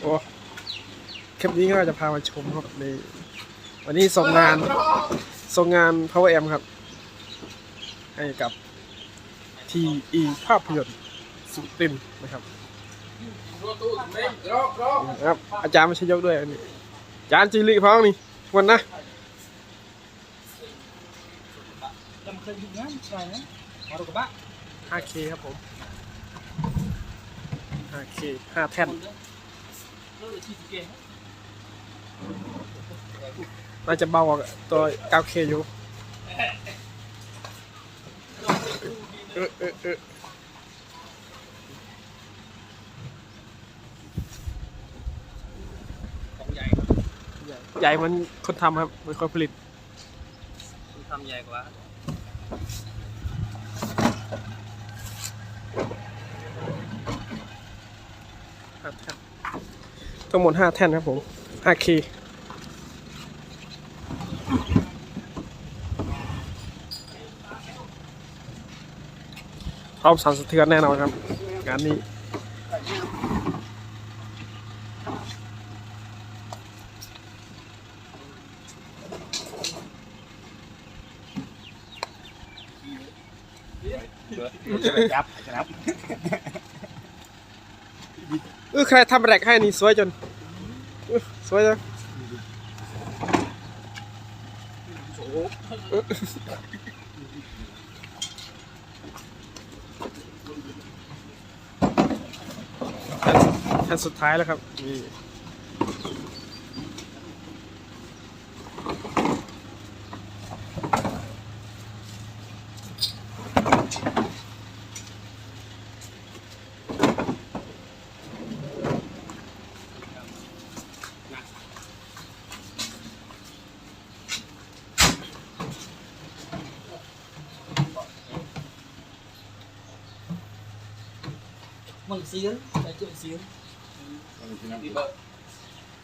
โอ้คลิปนี้ก็จะพามาชมครับในวันนี้ส่งงานส่งงาน Power M ครับ ให้กับทีอีภาพยนตร์สุตินนะครับนะครับ อาจารย์ไม่ใช่ยกด้วยอันนี้ อาจารย์จีริพ้องนี่วันนะ Làm khơi dụng ngán, xoài nhé. Vào đâu các bạn. 5K ครับผม 5K 5แท่น น่าจะเบากว่าตัว 9K อยู่เออเออเออใหญ่เหมันคนทำครับเหมันคนผลิต Không thăm dày quá. ห้าแท่น ทั้งหมด5แท่นครับผม 5K พร้อมสั่นสะเทือนแน่นอนครับงานนี้ Chắp, chắp. เออใครทำแรกให้นี่สวยจนสวยจังเออแผ่นแผ่นสุดท้ายแล้วครับนี่ Mừng xiên, cái chuyện xiên. Đi vợ.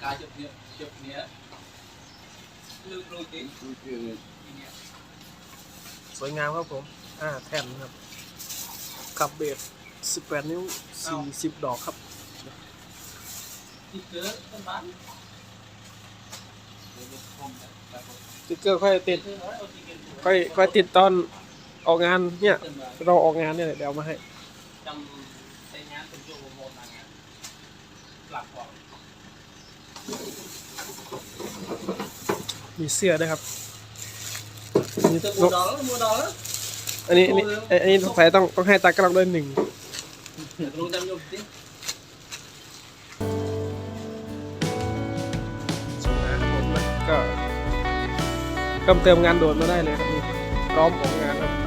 Cái chụp nhẹ, chụp nhẹ. Lưng đôi tí. สวยงามครับผม อ่า แท่นครับ ขับเบส18 นิ้ว 40 ดอกครับ Đi cớ, con bán. สติ๊กเกอร์ค่อยติด Thế nói, ô, thì kiện của- ค่อยค่อยติดตอนออกงานเนี่ย Cần vào เราออกงานเนี่ยเดี๋ยวเอามาให้ trong xe nhãn từng chỗ một một là ngàn. Lạc khoảng. มีเสื้อด้วยครับมี Tự mua đó, mua đó. อันนี้อันนี้อันนี้สงสัยต้องต้องให้ตากล้องด้วยหนึ่ง Luôn đem nhôm tí. ส่งงานครับผมนะก็เพิ่มเติมงานโดนมาได้เลยครับนี่พร้อมของงานครับ